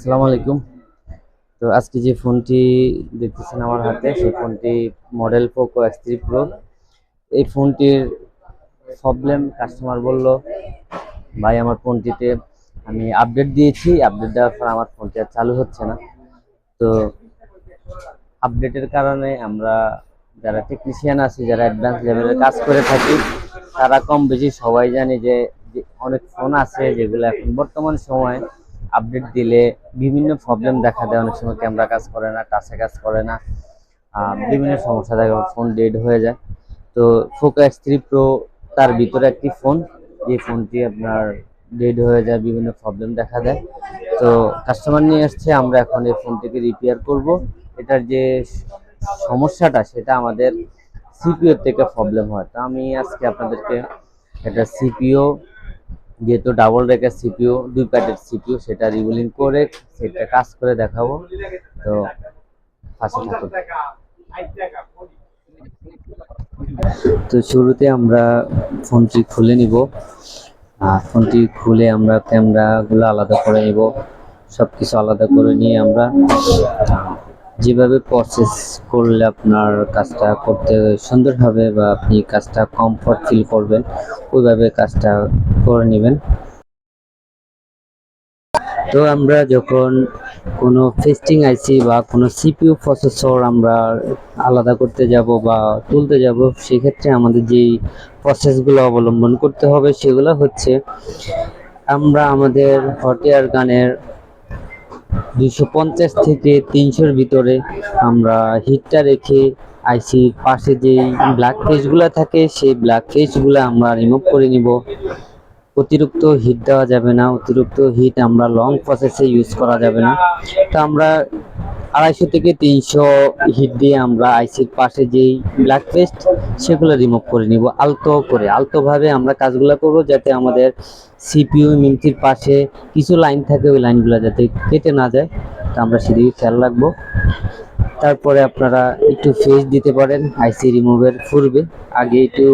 আসসালামু আলাইকুম। তো আজকে যে ফোনটি দেখতেছেন আমার হাতে, সেই ফোনটি model Poco X three Pro এই ফোনটির প্রবলেম কাস্টমার বলল, ভাই, আমার ফোনটিতে আমি আপডেট দিয়েছি আপডেট দেওয়ার পর আমার ফোনটি আর চালু হচ্ছে না। তো আপডেটের কারণে আমরা যারা টেকনিশিয়ান আছি, যারা অ্যাডভান্স লেভেলের কাজ করে থাকি, তারা কম বেশি সবাই জানি যে অনেক ফোন আছে যেগুলো এখন বর্তমান সময়ে আপডেট দিলে বিভিন্ন প্রবলেম দেখা দেয়। অনেক সময় ক্যামেরা কাজ করে না টাচে কাজ করে না। বিভিন্ন সমস্যা দেখা ফোন ডেড হয়ে যায়। তো ফোকো এক্স থ্রি প্রো তার ভিতরে একটি ফোন যে ফোনটি আপনার ডেড হয়ে যায়, বিভিন্ন প্রবলেম দেখা দেয়। তো কাস্টমার নিয়ে এসছে, আমরা এখন এই ফোনটিকে রিপেয়ার করব। এটার যে সমস্যাটা, সেটা আমাদের সিপিও থেকে প্রবলেম হয়। তো আমি আজকে আপনাদেরকে একটা সিপিও যেহেতু ডাবল রেকের সিপিও দুই প্যাটের সিপিও সেটা রিবুলিং করে সেটা কাজ করে দেখাবো। তো পাশে তো শুরুতে আমরা ফোনটি খুলে নিব। আর ফোনটি খুলে আমরা ক্যামেরাগুলো আলাদা করে নিব। সব কিছু আলাদা করে নিয়ে আমরা যেভাবে প্রসেস করলে আপনার কাজটা করতে সুন্দর হবে বা আপনি কাজটা কমফর্ট ফিল করবেন, ওইভাবে কাজটা করে নেবেন। তো আমরা যখন কোনো ফেস্টিং আইসি বা কোনো সিপিইউ প্রসেসর আমরা আলাদা করতে যাব বা তুলতে যাব, সেক্ষেত্রে আমাদের যেই প্রসেসগুলো অবলম্বন করতে হবে, সেগুলো হচ্ছে আমরা আমাদের হট এয়ার গানের দুইশো পঞ্চাশ থেকে তিনশোর ভিতরে আমরা হিটটা রেখে আইসির পাশে যেই ব্ল্যাক ফেসগুলো থাকে, সেই ব্ল্যাক ফেসগুলো আমরা রিমুভ করে নিব। অতিরিক্ত হিট দেওয়া যাবে না, অতিরিক্ত হিট আমরা লং প্রসেসে ইউজ করা যাবে না। তো আমরা আড়াইশো থেকে তিনশো হিট দিয়ে আমরা আইসির পাশে যেই ব্ল্যাক পেস্ট সেগুলো রিমুভ করে নিব, আলতো করে। আলতোভাবে আমরা কাজগুলো করব যাতে আমাদের সিপিইউ মিমটির পাশে কিছু লাইন থাকে, ওই লাইনগুলো যাতে কেটে না যায়। তো আমরা সেদিকে খেয়াল রাখব। তারপরে আপনারা একটু ফেস দিতে পারেন আইসি রিমুভের পূর্বে। আগে একটু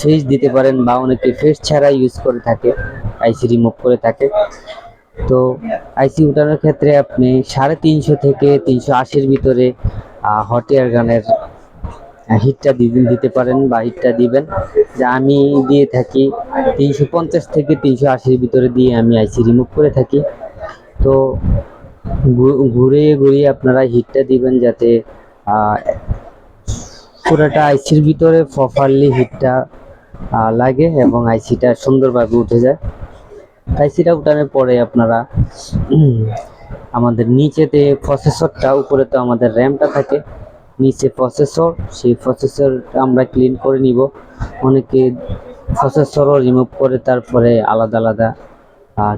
ফেস দিতে পারেন বা অনেকে ফেস ছাড়া ইউজ করে থাকে, আইসি রিমুভ করে থাকে। তো আইসি উঠানোর ক্ষেত্রে আপনি সাড়ে তিনশো থেকে তিনশো আশির ভিতরে হট এয়ার গানের হিটটা দিবেন দিতে পারেন বা হিটটা দিবেন। যে আমি দিয়ে থাকি তিনশো পঞ্চাশ থেকে তিনশো আশির ভিতরে দিয়ে আমি আইসি রিমুভ করে থাকি। তো ঘু- ঘুরিয়ে আপনারা হিটটা দিবেন যাতে পুরোটা আইসির ভিতরে প্রপারলি হিটটা লাগে এবং আইসিটা সুন্দরভাবে উঠে যায়। আইসিটা উঠানোর পরে আপনারা আমাদের নিচেতে প্রসেসরটা উপরে তো আমাদের র্যামটা থাকে, নিচে প্রসেসর সেই প্রসেসর আমরা ক্লিন করে নিব। অনেকে প্রসেসরও রিমুভ করে তারপরে আলাদা আলাদা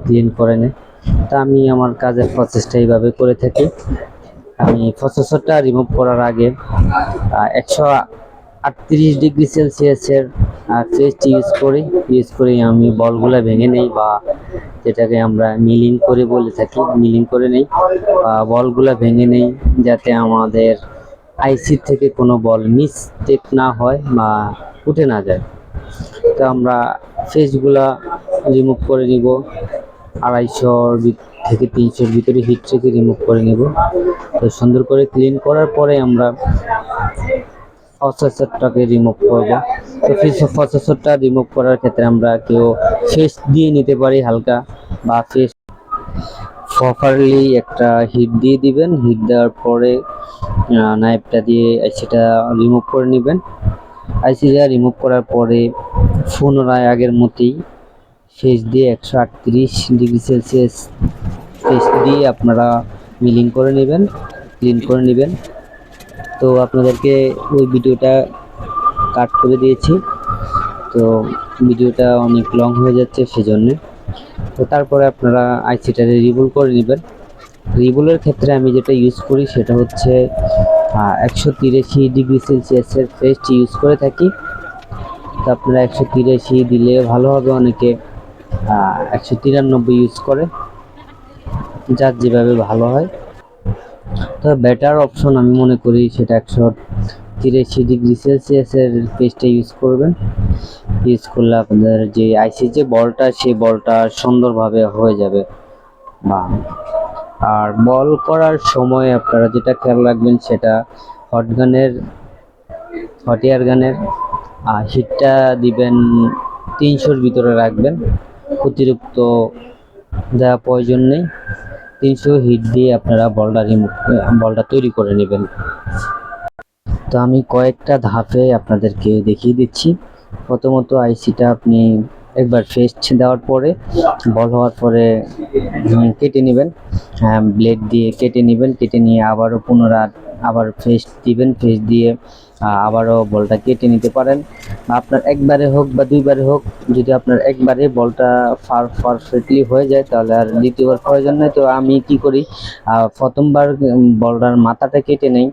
ক্লিন করে নেয়। তা আমি আমার কাজের প্রসেসটা এইভাবে করে থাকি। আমি প্রসেসরটা রিমুভ করার আগে একশো আটত্রিশ ডিগ্রি সেলসিয়াসের ফেস্ট ইউজ করি। ইউজ করে, আমি বলগুলো ভেঙে নেই বা যেটাকে আমরা মিলিং করে বলে থাকি, মিলিং করে নেই। বা বলগুলো ভেঙে নেই, যাতে আমাদের আইসি থেকে কোনো বল মিসটেক না হয় বা উঠে না যায়। তো আমরা ফেসগুলা রিমুভ করে নিব। আড়াইশোর থেকে তিনশোর ভিতরে হিট থেকে রিমুভ করে নিব। তো সুন্দর করে ক্লিন করার পরে আমরা প্রসেসরটাকে রিমুভ করব। তো প্রসেসরটা রিমুভ করার ক্ষেত্রে আমরা কেউ ফেস দিয়ে নিতে পারি হালকা বা ফেস প্রপারলি একটা হিট দিয়ে দিবেন। হিট দেওয়ার পরে নাইফটা দিয়ে সেটা রিমুভ করে নেবেন। আইসিটা রিমুভ করার পরে পুনরায় আগের মতোই ফেস দিয়ে একশো আটত্রিশ ডিগ্রি সেলসিয়াস ফেস দিয়ে আপনারা মিলিং করে নেবেন ক্লিন করে নেবেন। তো আপনাদেরকে ওই ভিডিওটা কাট করে দিয়েছি। তো ভিডিওটা অনেক লং হয়ে যাচ্ছে সেজন্য। তো তারপরে আপনারা আইসিটা রিবুল করে নেবেন। রিবুলের ক্ষেত্রে আমি যেটা ইউজ করি সেটা হচ্ছে একশো তিরাশি ডিগ্রি সেলসিয়াসের পেস্ট ইউজ করে থাকি। তো আপনারা একশো তিরাশি দিলে ভালো হবে, অনেকে একশো তিরানব্বই ইউজ করে। যার যেভাবে ভালো হয়। তো বেটার অপশন আমি মনে করি সেটা একশো তিরাশি ডিগ্রি সেলসিয়াসের পেস্টটা ইউজ করবেন। ইউজ করলে আপনাদের যে আইসি যে বলটা, সেই বলটা সুন্দরভাবে হয়ে যাবে। বা আর বল করার সময় আপনারা যেটা খেয়াল রাখবেন সেটা হটগানের হট এয়ার গানের হিটটা দিবেন তিনশোর ভিতরে রাখবেন। অতিরিক্ত দেওয়া প্রয়োজন নেই। তিনশো হিট দিয়ে আপনারা বলটা রিমুভ, বলটা তৈরি করে নেবেন। তো আমি কয়েকটা ধাপে আপনাদেরকে দেখিয়ে দিচ্ছি। প্রথমত আইসিটা আপনি একবার ফেস্ট দেওয়ার পরে, বল হওয়ার পরে কেটে নেবেন। ব্লেড দিয়ে কেটে নেবেন, কেটে নিয়ে আবারও পুনরায় আবার ফেস্ট দিবেন ফেস্ট দিয়ে আবারও বলটা কেটে নিতে পারেন। আপনার একবারে হোক বা দুইবারে হোক, যদি আপনার একবারে বলটা ফার পারফেক্টলি হয়ে যায়, তাহলে আর দ্বিতীয়বার প্রয়োজন নেই। তো আমি কি করি প্রথমবার বলটার মাথাটা কেটে নেই,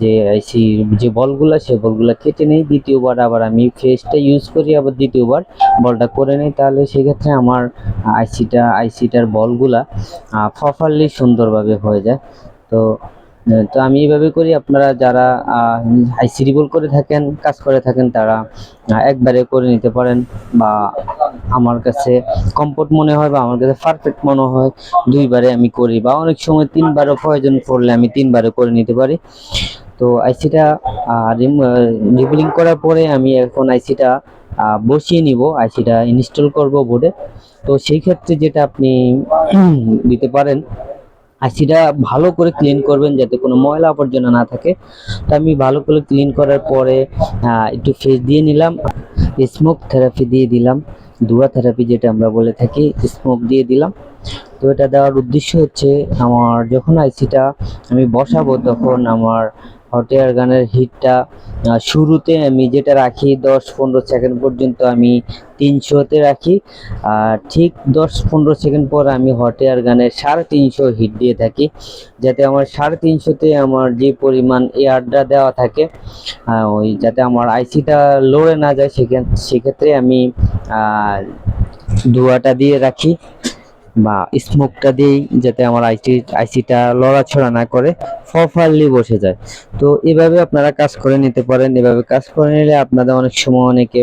যে আইসি যে বলগুলো, সে বলগুলা কেটে নেই। দ্বিতীয়বার আবার আমি ফেসটা ইউজ করি, আবার দ্বিতীয়বার বলটা করে নেই। তাহলে সেক্ষেত্রে আমার আইসিটা, আইসিটার বলগুলা প্রপারলি সুন্দরভাবে হয়ে যায়। তো তো আমি এইভাবে করি, আপনারা যারা আইসি রিবল করে থাকেন, কাজ করে থাকেন, তারা একবারে করে নিতে পারেন বা আমার কাছে কমফোর্ট মনে হয় বা আমার কাছে পারফেক্ট মনে হয়, দুইবারে আমি করি বা অনেক সময় তিনবারও প্রয়োজন পড়লে আমি তিনবারে করে নিতে পারি। তো আইসিটা রিবুলিং করার পরে আমি এখন আইসিটা বসিয়ে নিব আইসিটা ইনস্টল করব বোর্ডে তো সেই ক্ষেত্রে যেটা আপনি দিতে পারেন আইসিটা ভালো করে ক্লিন করবেন যাতে কোনো ময়লা আবর্জনা না থাকে। তো আমি ভালো করে ক্লিন করার পরে একটু ফেস দিয়ে নিলাম। স্মোক থেরাপি দিয়ে দিলাম। দুয়া থেরাপি যেটা আমরা বলে থাকি স্মোক দিয়ে দিলাম। তো এটা দেওয়ার উদ্দেশ্য হচ্ছে, আমার যখন আইসিটা আমি বসাবো, তখন আমার হট এয়ার গানের হিটটা শুরুতে আমি যেটা রাখি, দশ পনেরো সেকেন্ড পর্যন্ত আমি তিনশোতে রাখি। আর ঠিক দশ পনেরো সেকেন্ড পর আমি হট এয়ার গানের সাড়ে তিনশো হিট দিয়ে থাকি, যাতে আমার সাড়ে তিনশোতে আমার যে পরিমাণ এয়ারটা দেওয়া থাকে ওই যাতে আমার আইসিটা লড়ে না যায়, সেখান, সেক্ষেত্রে আমি ধোঁয়াটা দিয়ে রাখি। বা স্মোকটা দিয়েই যাতে আমার আইসি আইসিটা লড়াছড়া না করে প্রপারলি বসে যায়। তো এভাবে আপনারা কাজ করে নিতে পারেন। এভাবে কাজ করে নিলে আপনাদের অনেক সময় অনেকে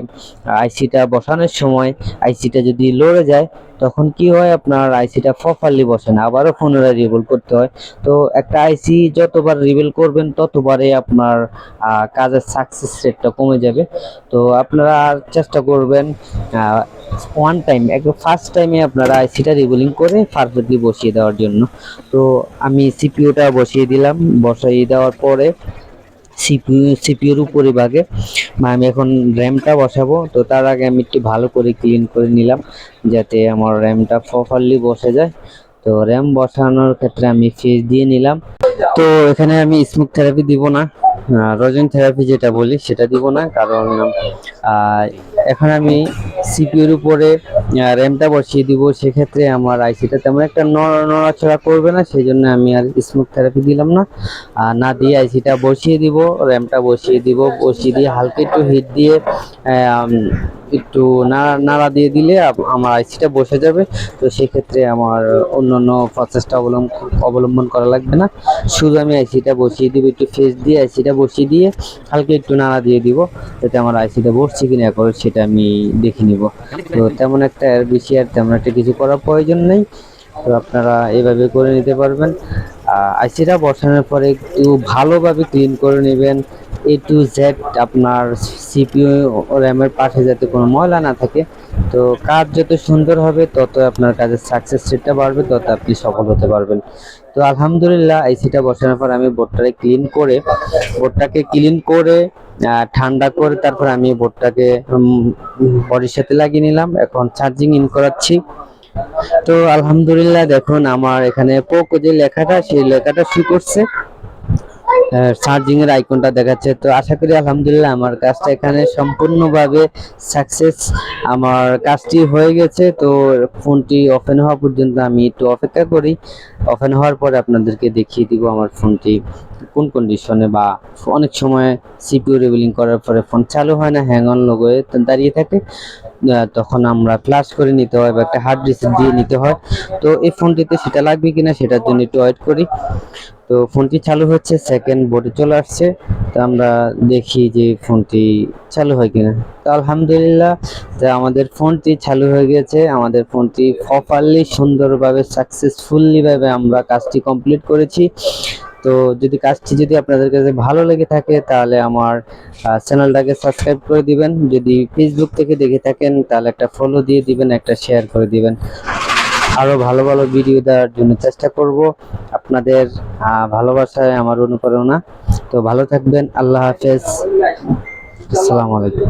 আইসিটা বসানোর সময় আইসিটা যদি লড়ে যায়, তখন কি হয় আপনার আইসিটা প্রপারলি বসে না, আবারও পুনরায় রিভেল করতে হয়। তো একটা আইসি যতবার রিভেল করবেন, ততবারে আপনার কাজের সাকসেস রেটটা কমে যাবে। তো আপনারা চেষ্টা করবেন ওয়ান টাইম একদম ফার্স্ট টাইমে আপনারা আইসিটা রিবোলিং করে পারফেক্টলি বসিয়ে দেওয়ার জন্য। তো আমি সিপিইউটা বসিয়ে দিলাম বসিয়ে দেওয়ার পরে সিপিইউ সিপিইউর উপরিভাগে বা আমি এখন র্যামটা বসাবো, তো তার আগে আমি একটু ভালো করে ক্লিন করে নিলাম, যাতে আমার র্যামটা প্রপারলি বসে যায়। তো র্যাম বসানোর ক্ষেত্রে আমি ফেস দিয়ে নিলাম। তো এখানে আমি স্মোক থেরাপি দিব না রজন থেরাপি যেটা বলি সেটা দিব না, কারণ এখন আমি সিপিউর উপরে র্যামটা বসিয়ে দিব। সেক্ষেত্রে আমার আইসিটা তেমন একটা নড়া- নড়াচড়া করবে না সেই জন্য আমি আর স্মুথ থেরাপি দিলাম না। আর না দিয়ে আইসিটা বসিয়ে দিব র্যামটা বসিয়ে দিব। বসিয়ে দিয়ে হালকা একটু হিট দিয়ে একটু নাড়া নাড়া দিয়ে দিলে আমার আইসিটা বসে যাবে। তো সেক্ষেত্রে আমার অন্য অন্য প্রসেসটা অবলম্বন অবলম্বন করা লাগবে না। শুধু আমি আইসিটা বসিয়ে দিব, একটু ফেস দিয়ে আইসিটা বসিয়ে দিয়ে হালকা একটু নাড়া দিয়ে দিব, যাতে আমার আইসিটা বসছে কিনা এখন সেটা আমি দেখে নিব। তো তেমন একটা বেশি আর তেমন একটা কিছু করার প্রয়োজন নেই। তো আপনারা এভাবে করে নিতে পারবেন। আইসিটা বসানোর পরে একটু ভালোভাবে ক্লিন করে নেবেন। এ টু জেড আপনার সিপিইউ র্যামের পাশে যাতে কোনো ময়লা না থাকে। তো কাজ যত সুন্দর হবে, তত আপনার কাজের সাকসেস রেটটা বাড়বে, তত আপনি সফল হতে পারবেন। তো আলহামদুলিল্লাহ, আইসিটা বসানোর পর আমি বোর্ডটাকে ক্লিন করে, বোর্ডটাকে ক্লিন করে ঠান্ডা করে তারপর আমি বোর্ডটাকে বডির সাথে লাগিয়ে নিলাম। এখন চার্জিং ইন করাচ্ছি। তো আলহামদুলিল্লাহ দেখুন, আমার এখানে পোকো যে লেখাটা, সেই লেখাটা শু করছে। চার্জিং এর আইকনটা দেখাচ্ছে। তো আশা করি আলহামদুলিল্লাহ আমার কাজটা এখানে সম্পূর্ণভাবে সাকসেস আমার কাজটি হয়ে গেছে। তো ফোনটি ওপেন হওয়া পর্যন্ত আমি একটু অপেক্ষা করি। ওপেন হওয়ার পরে আপনাদেরকে দেখিয়ে দিব আমার ফোনটি। কোন কন্ডিশনে বা অনেক সময় সিপিউ রিবিলিং করার পরে ফোন চালু হয় না হ্যাং অন লোগোয়ে দাঁড়িয়ে থাকে তখন আমরা ফ্লাশ করে নিতে হয় বা একটা হার্ড রিসেট দিয়ে নিতে হয়। তো এই ফোনটিতে সেটা লাগবে কিনা সেটার জন্য একটু ওয়েট করি। তো ফোনটি চালু হচ্ছে সেকেন্ড বোর্ডে চলে আসছে। তো আমরা দেখি যে ফোনটি চালু হয় কিনা। তো আলহামদুলিল্লাহ, তো আমাদের ফোনটি চালু হয়ে গেছে। আমাদের ফোনটি প্রপারলি সুন্দরভাবে সাকসেসফুলি ভাবে আমরা কাজটি কমপ্লিট করেছি। তো যদি কাজটি যদি আপনাদের কাছে ভালো লেগে থাকে, তাহলে আমার চ্যানেলটাকে সাবস্ক্রাইব করে দিবেন। যদি ফেসবুক থেকে দেখে থাকেন, তাহলে একটা ফলো দিয়ে দিবেন, একটা শেয়ার করে দিবেন। আরও ভালো ভালো ভিডিও দেওয়ার জন্য চেষ্টা করব। আপনাদের ভালোবাসায় আমার অনুপ্রেরণা। তো ভালো থাকবেন। আল্লাহ হাফেজ। আসসালামু আলাইকুম।